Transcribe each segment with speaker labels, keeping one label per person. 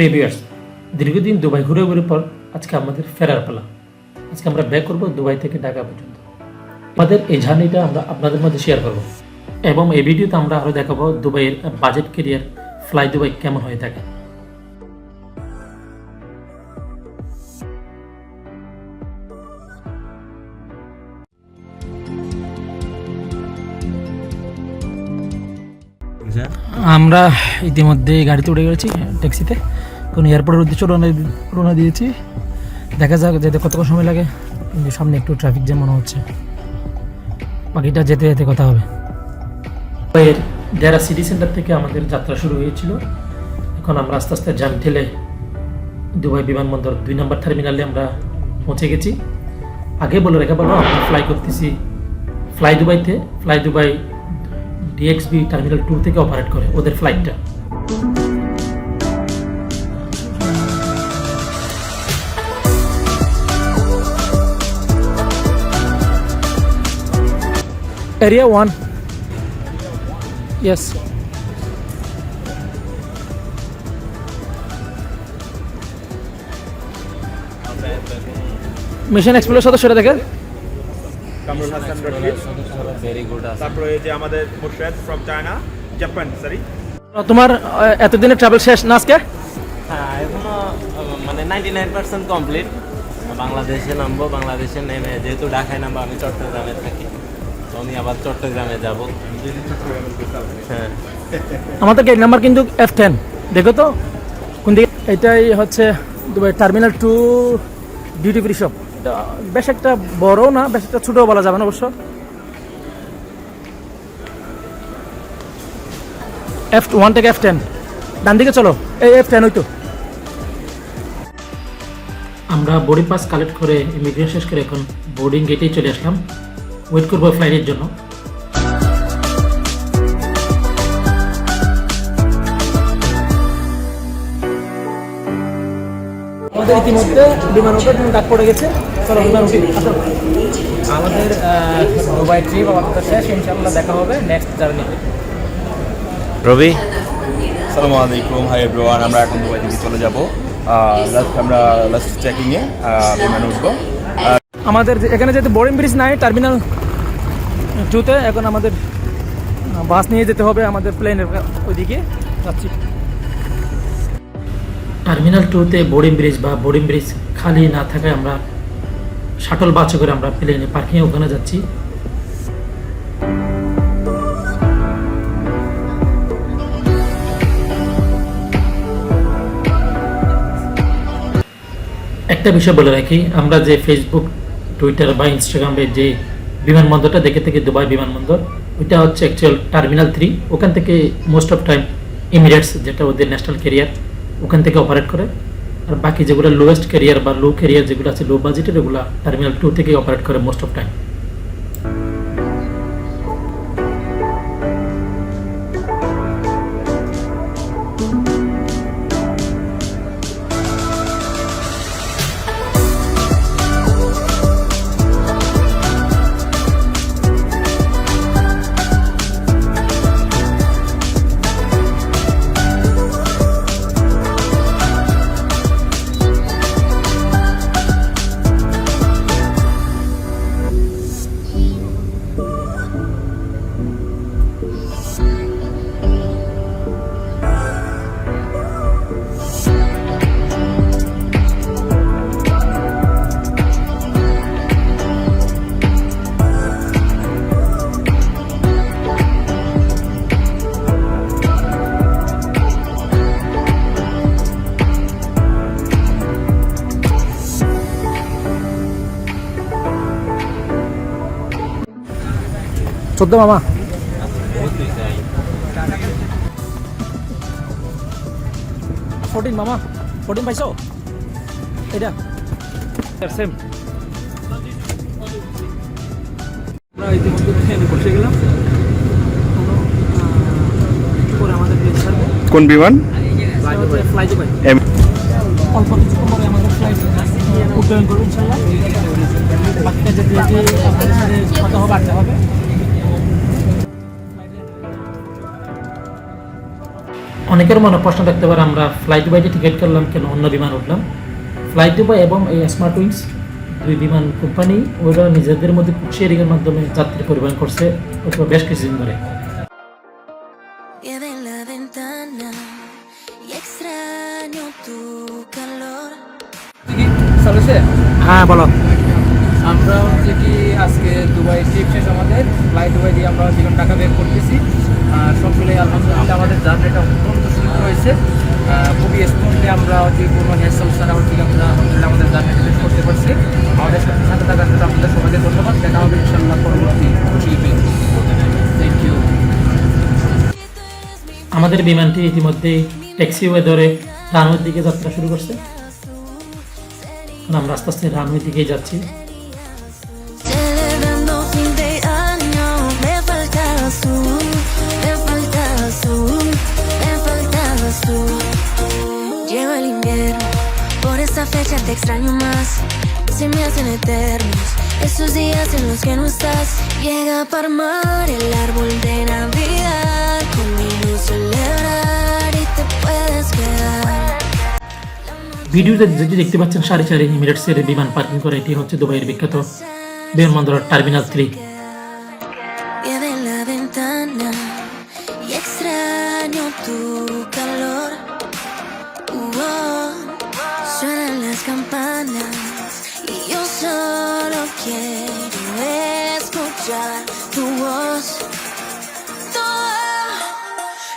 Speaker 1: প্রিভিয়ার্স দীর্ঘদিন দুবাই ঘুরে ঘুরে পর আজকে আমাদের ফেরার পালা। আজকে আমরা ব্যাক করব দুবাই থেকে ঢাকা পর্যন্ত। আমাদের এই জার্নিটা আমরা আপনাদের মধ্যে শেয়ার করব। এবং এই ভিডিওতে আমরা আরও দেখাবো দুবাইয়ের বাজেট কেরিয়ার ফ্লাই দুবাই কেমন হয়ে থাকে। আমরা ইতিমধ্যে গাড়িতে উঠে গেছি ট্যাক্সিতে। কোন এয়ারপোর্টের উদ্দেশ্যে রওনা রওনা দিয়েছি। দেখা যাক যেতে কতক্ষণ সময় লাগে। কিন্তু সামনে একটু ট্রাফিক জ্যাম মনে হচ্ছে। বাকিটা যেতে যেতে কথা হবে। এর ডেরা সিটি সেন্টার থেকে আমাদের যাত্রা শুরু হয়েছিল। এখন আমরা আস্তে আস্তে জ্যাম ঠেলে দুবাই বিমানবন্দর দুই নম্বর টার্মিনালে আমরা পৌঁছে গেছি। আগে বলে রেখা বলো আমরা ফ্লাই করতেছি ফ্লাই দুবাইতে। Fly Dubai DXB terminal two থেকে অপারেট করে ওদের ফ্লাইটটা area one yes mission explore সদস্যরা দেখেন।
Speaker 2: কামরুল হাসান
Speaker 3: ভেরি গুড আছে।
Speaker 2: তারপরে এই যে আমাদের Murshed from China Japan sorry
Speaker 1: তোমার এতদিনের ট্রাভেল শেষ না আজকে?
Speaker 3: হ্যাঁ এখনও মানে নাইনটি নাইন পার্সেন্ট কমপ্লিট বাংলাদেশে নামবো বাংলাদেশে নেমে যেহেতু ঢাকায় নামবো আমি চট্টগ্রামে থাকি। আমি আবার চট্টগ্রামে যাব। হ্যাঁ।
Speaker 1: আমাদের গেট নাম্বার কিন্তু এফ টেন দেখো তো? কোন দিকে? এটাই হচ্ছে Dubai terminal two duty free shop বেশ একটা বড় না বেশ একটা ছোটো বলা যাবে না অবশ্য। এফ ওয়ান থেকে এফ টেন ডান দিকে চলো। এই এফ টেন হইতো আমরা বোর্ডিং পাস কালেক্ট করে ইমিগ্রেশন শেষ করে এখন বোর্ডিং গেটেই চলে আসলাম। ওয়েট করব ফ্লাইটের জন্য। আমাদের ইতিমধ্যে বিমান উঠার ডাক পড়ে গেছে। চলো বিমান উঠি। আমাদের দুবাই ট্রিপ আপাতত শেষ। ইনশাল্লাহ দেখা হবে নেক্সট জার্নিতে
Speaker 3: রবি?
Speaker 2: আসসালামু আলাইকুম। হাই এভরিওয়ান আমরা এখন দুবাই থেকে চলে যাব। লাস্ট আমরা লাস্ট চেকিংয়ে বিমানে উঠবো।
Speaker 1: আমাদের এখানে যেহেতু বোরিং ব্রিজ নাই টার্মিনাল টুতে এখন আমাদের বাস নিয়ে যেতে হবে আমাদের প্লেনের ওইদিকে যাচ্ছি। টার্মিনাল টুতে বোর্ডিং ব্রিজ বা বোর্ডিং ব্রিজ খালি না থাকায় আমরা শাটল বাসে করে আমরা প্লেনে পার্কিংয়ে ওখানে যাচ্ছি। একটা বিষয় বলে রাখি, আমরা যে ফেসবুক টুইটার বা ইনস্টাগ্রামে যে বিমানবন্দরটা দেখে থেকে দুবাই বিমানবন্দর, ওইটা হচ্ছে অ্যাকচুয়াল টার্মিনাল থ্রি ওখান থেকে মোস্ট অফ টাইম এমিরেটস যেটা ওদের ন্যাশনাল ক্যারিয়ার ওখান থেকে অপারেট করে। আর বাকি যেগুলো লোয়েস্ট ক্যারিয়ার বা লো ক্যারিয়ার যেগুলো আছে লো বাজেটের ওগুলো টার্মিনাল টু থেকে অপারেট করে মোস্ট অফ টাইম চোদ্দ মামা। ফোরটিন মামা ফোরটিন পাইছো? এটা সেম। আমরা ইতিমধ্যে ট্রেনে বসে গেলাম। কোনো, আমাদের
Speaker 2: বিমান
Speaker 1: অল্প কিছুক্ষণ পরে আমাদের ফ্লাইট করব ইনশাল্লাহ বাকিটা যেতে যেতে আপনাদের সাথে কথা হবে হবে। অনেকের মনে প্রশ্ন থাকতে পারে আমরা ফ্লাইট দুবাইতে টিকিট করলাম কেন? অন্য বিমান উঠলাম। ফ্লাইট দুবাই এবং এই স্মার্ট উইংস দুই বিমান কোম্পানি ওরা নিজেদের মধ্যে শেয়ারিংয়ের মাধ্যমে যাত্রী পরিবহন করছে অথবা বেশ কিছুদিন ধরে। হ্যাঁ বলো।
Speaker 4: আমরা হচ্ছে কি আজকে দুবাই ট্রিপ শেষ আমাদের। ফ্লাই দুবাই দিয়ে আমরা জীবন টাকা বের করতেছি আর সব মিলে আলহামদুলিল্লাহ আমাদের জার্নিটা অত্যন্ত সুন্দর হয়েছে। খুবই স্মুথলি আমরা হচ্ছে কোনো হচ্ছে কি আমরা আলহামদুলিল্লাহ আমাদের জার্নিটা শেষ করতে পারছি। আমাদের সাথে সাথে থাকার জন্য আপনাদের সবাইকে ধন্যবাদ। দেখা হবে ইনশাল্লাহ পরবর্তী ট্রিপে থ্যাংক ইউ
Speaker 1: আমাদের বিমানটি ইতিমধ্যে ট্যাক্সিওয়ে ধরে রানওয়ের দিকে যাত্রা শুরু করছে। আমরা আস্তে আস্তে রানওয়ের দিকেই যাচ্ছি।
Speaker 5: Te extraño más, se me hacen eternos. Esos días en los que no estás, llega a parmar el árbol de Navidad, conmigo celebrar y te puedes quedar.
Speaker 1: ভিডিওতে যেটি দেখতে পাচ্ছেন সারি সারি এমিরেটসের বিমান পার্কিং করে এটি হচ্ছে দুবাইয়ের বিখ্যাত বিমানবন্দর terminal three
Speaker 5: extraño tu calor. Las campanas y yo solo quiero escuchar tu voz. Todo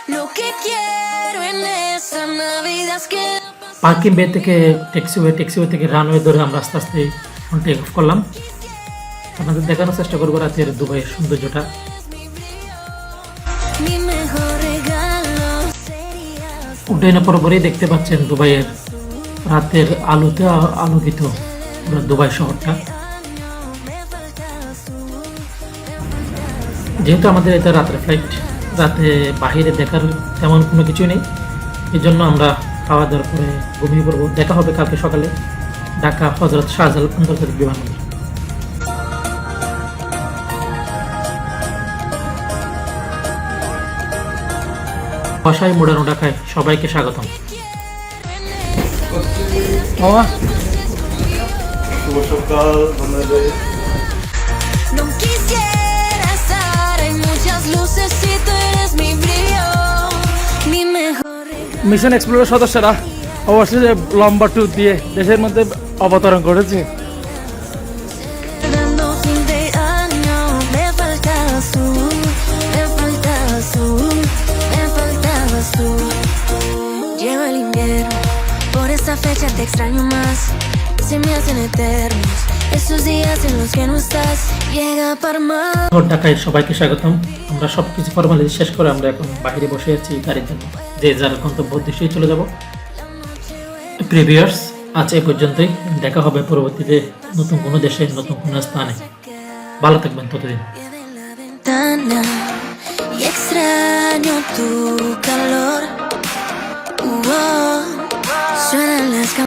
Speaker 5: lo que quiero en esta Navidad es que
Speaker 1: parking bay থেকে ট্যাক্সিওয়ে ট্যাক্সিওয়ে থেকে রানওয়ে ধরে আমরা আস্তে আস্তে টেক অফ করলাম আপনাদের দেখানোর চেষ্টা করব রাতের দুবাইয়ের সৌন্দর্যটা উড্ডয়নের পরপরই দেখতে পাচ্ছেন দুবাইয়ের রাতের আলোতে আলোকিত দুবাই শহরটা. যেহেতু আমাদের এটা রাতের ফ্লাইট রাতে বাহিরে দেখার তেমন কোনো কিছু নেই এই জন্য আমরা খাওয়া দাওয়ার পরে ঘুমিয়ে পড়ব। দেখা হবে কালকে সকালে। ঢাকা হজরত শাহজালাল আন্তর্জাতিক বিমানবন্দর। বাসায় মোড়ানো ঢাকায় সবাইকে স্বাগতম।
Speaker 4: মিশন এক্সপ্লোরের সদস্যরা অবশ্যই লম্বা ট্যুর দিয়ে দেশের মধ্যে অবতরণ করেছে।
Speaker 5: Esta fecha te extraño más, se me hacen eternos. Esos días en los que no estás, llega a parmar.
Speaker 1: শহর ঢাকায় সবাইকে স্বাগতম। আমরা সব কিছু ফর্মালিটি শেষ করে আমরা এখন বাইরে বসে আছি গাড়ির জন্য। যে যার গন্তব্য উদ্দেশ্যেই চলে যাব। প্রিভিয়ার্স আজ এই পর্যন্তই। দেখা হবে পরবর্তীতে নতুন কোনো দেশে নতুন কোনো স্থানে। ভালো থাকবেন ততদিন
Speaker 5: extraño tu calor. Uh, oh, suenan las